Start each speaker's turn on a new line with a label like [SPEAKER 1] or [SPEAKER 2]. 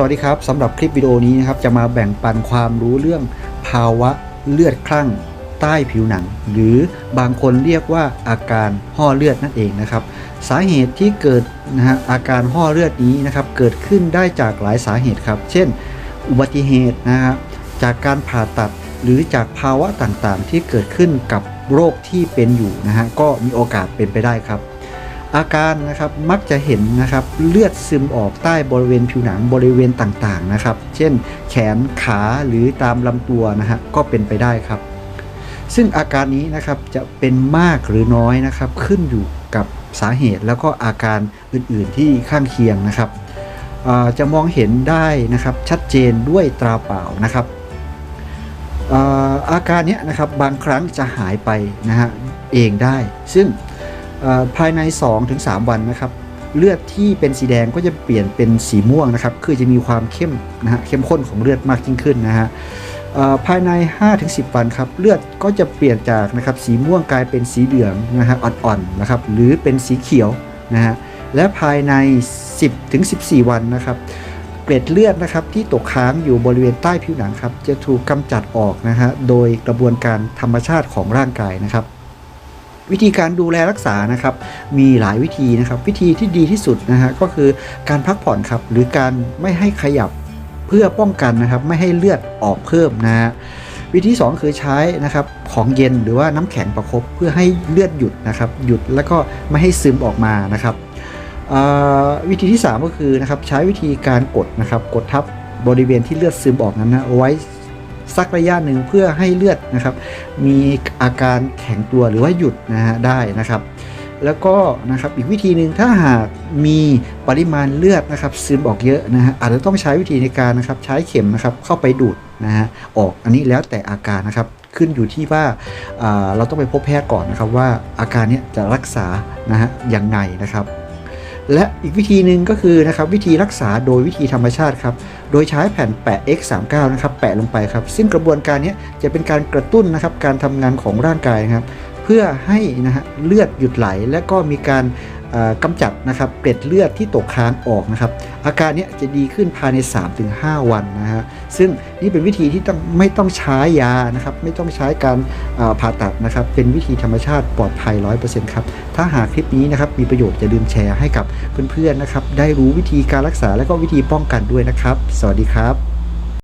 [SPEAKER 1] สวัสดีครับสำหรับคลิปวิดีโอนี้นะครับจะมาแบ่งปันความรู้เรื่องภาวะเลือดคลั่งใต้ผิวหนัง หรือบางคนเรียกว่าอาการห่อเลือดนั่นเองนะครับ สาเหตุที่เกิดนะฮะอาการห่อเลือดนี้นะครับเกิดขึ้นได้จากหลายสาเหตุครับ เช่น อุบัติเหตุนะฮะจากการผ่าตัดหรือจากภาวะต่างๆ ที่เกิดขึ้นกับโรคที่เป็นอยู่นะฮะก็มีโอกาสเป็นไปได้ครับ อาการนะครับมักจะเห็นนะครับเลือดซึมออกใต้บริเวณผิวหนังบริเวณต่างๆนะครับ เช่นแขนขาหรือตามลำตัวนะฮะก็เป็นไปได้ครับ ซึ่งอาการนี้นะครับจะเป็นมากหรือน้อยนะครับขึ้นอยู่กับสาเหตุแล้วก็อาการอื่นๆที่ข้างเคียงนะครับจะมองเห็นได้นะครับชัดเจนด้วยตาเปล่านะครับอาการนี้นะครับบางครั้งจะหายไปนะฮะเองได้ ซึ่ง ภายใน 2-3 วันนะครับ เลือดที่เป็นสีแดงก็จะเปลี่ยนเป็นสีม่วงนะครับ คือจะมีความเข้มนะฮะเข้มข้นของเลือดมากยิ่งขึ้นนะฮะภายใน 5-10 วันครับ เลือดก็จะเปลี่ยนจากนะครับสีม่วงกลายเป็นสีเหลืองนะฮะอ่อนๆนะครับ หรือเป็นสีเขียวนะฮะ และภายใน 10-14 วันนะครับ เกล็ดเลือดนะครับที่ตกค้างอยู่บริเวณใต้ผิวหนังครับ จะถูกกำจัดออกนะฮะ โดยกระบวนการธรรมชาติของร่างกายนะครับ วิธีการดูแลรักษานะครับ มีหลายวิธีนะครับ วิธีที่ดีที่สุดนะฮะก็คือการพักผ่อนครับ หรือการไม่ให้ขยับเพื่อป้องกันนะครับ ไม่ให้เลือดออกเพิ่มนะฮะวิธี 2 คือใช้นะครับของเย็นหรือว่าน้ำแข็งประคบเพื่อให้เลือดหยุดนะครับ หยุดแล้วก็ไม่ให้ซึมออกมานะครับวิธีที่ 3 ก็คือนะครับใช้วิธีการกดนะครับ กดทับบริเวณที่เลือดซึมออกนั้นนะไว้ สักระยะหนึ่งเพื่อให้เลือดนะครับ มีอาการแข็งตัวหรือว่าหยุดนะฮะได้นะครับ แล้วก็นะครับอีกวิธีหนึ่งถ้าหากมีปริมาณเลือดนะครับซึมออกเยอะนะฮะอาจจะต้องใช้วิธีในการนะครับใช้เข็มนะครับเข้าไปดูดนะฮะออกอันนี้แล้วแต่อาการนะครับขึ้นอยู่ที่ว่าอ่าเราต้องไปพบแพทย์ก่อนนะครับว่าอาการนี้จะรักษานะฮะยังไงนะครับ และอีกวิธีหนึ่งก็คือนะครับวิธีรักษาโดยวิธีธรรมชาติครับโดยใช้แผ่นแปะ X39 นะครับแปะลงไปครับซึ่งกระบวนการนี้จะเป็นการกระตุ้นนะครับการทำงานของร่างกายนะครับ พื่อให้นะฮะเลือดหยุดไหล และก็มีการเอ่อกำจัดนะครับเกล็ดเลือดที่ตกค้างออกนะครับ อาการนี้จะดีขึ้นภายใน 3-5 วันนะฮะซึ่งนี่เป็นวิธีที่ต้องไม่ต้องใช้ยานะครับ ไม่ต้องใช้การผ่าตัดนะครับ เป็นวิธีธรรมชาติปลอดภัย 100%ครับ ถ้าหากคลิปนี้นะครับมีประโยชน์อย่าลืมแชร์ให้กับเพื่อนๆนะครับ ได้รู้วิธีการรักษาและก็วิธีป้องกันด้วยนะครับ สวัสดีครับ